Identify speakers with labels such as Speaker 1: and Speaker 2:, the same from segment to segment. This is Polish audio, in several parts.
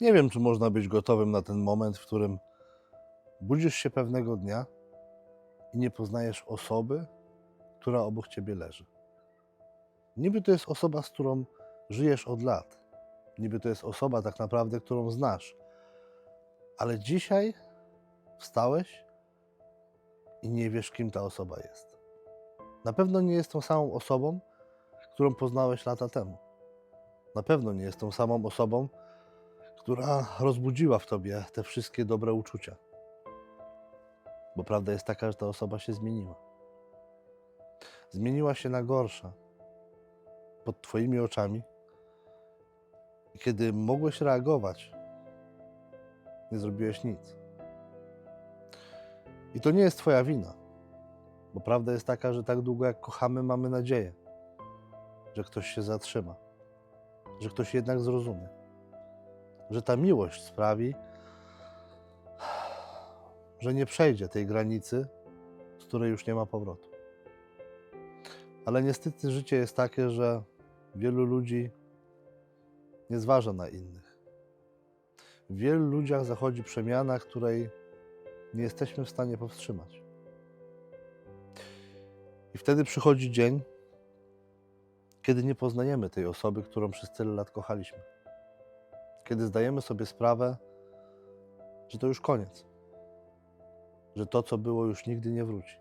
Speaker 1: Nie wiem, czy można być gotowym na ten moment, w którym budzisz się pewnego dnia i nie poznajesz osoby, która obok ciebie leży. Niby to jest osoba, z którą żyjesz od lat. Niby to jest osoba, tak naprawdę, którą znasz. Ale dzisiaj wstałeś i nie wiesz, kim ta osoba jest. Na pewno nie jest tą samą osobą, którą poznałeś lata temu. Na pewno nie jest tą samą osobą, która rozbudziła w tobie te wszystkie dobre uczucia. Bo prawda jest taka, że ta osoba się zmieniła. Zmieniła się na gorsza pod Twoimi oczami. I kiedy mogłeś reagować, nie zrobiłeś nic. I to nie jest Twoja wina, bo prawda jest taka, że tak długo jak kochamy, mamy nadzieję, że ktoś się zatrzyma, że ktoś jednak zrozumie, że ta miłość sprawi, że nie przejdzie tej granicy, z której już nie ma powrotu. Ale niestety życie jest takie, że wielu ludzi nie zważa na innych. W wielu ludziach zachodzi przemiana, której nie jesteśmy w stanie powstrzymać. I wtedy przychodzi dzień, kiedy nie poznajemy tej osoby, którą przez tyle lat kochaliśmy. Kiedy zdajemy sobie sprawę, że to już koniec, że to, co było, już nigdy nie wróci.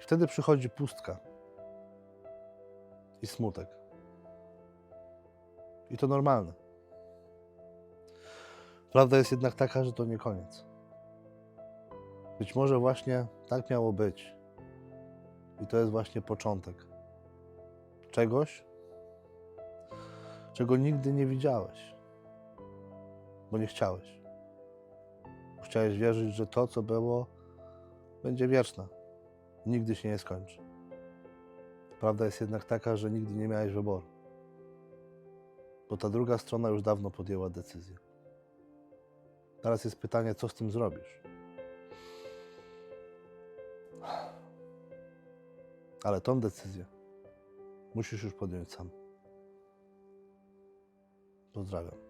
Speaker 1: I wtedy przychodzi pustka i smutek. I to normalne. Prawda jest jednak taka, że to nie koniec. Być może właśnie tak miało być. I to jest właśnie początek czegoś, czego nigdy nie widziałeś, bo nie chciałeś. Chciałeś wierzyć, że to, co było, będzie wieczne, nigdy się nie skończy. Prawda jest jednak taka, że nigdy nie miałeś wyboru, bo ta druga strona już dawno podjęła decyzję. Teraz jest pytanie, co z tym zrobisz? Ale tą decyzję musisz już podjąć sam. Pozdrawiam.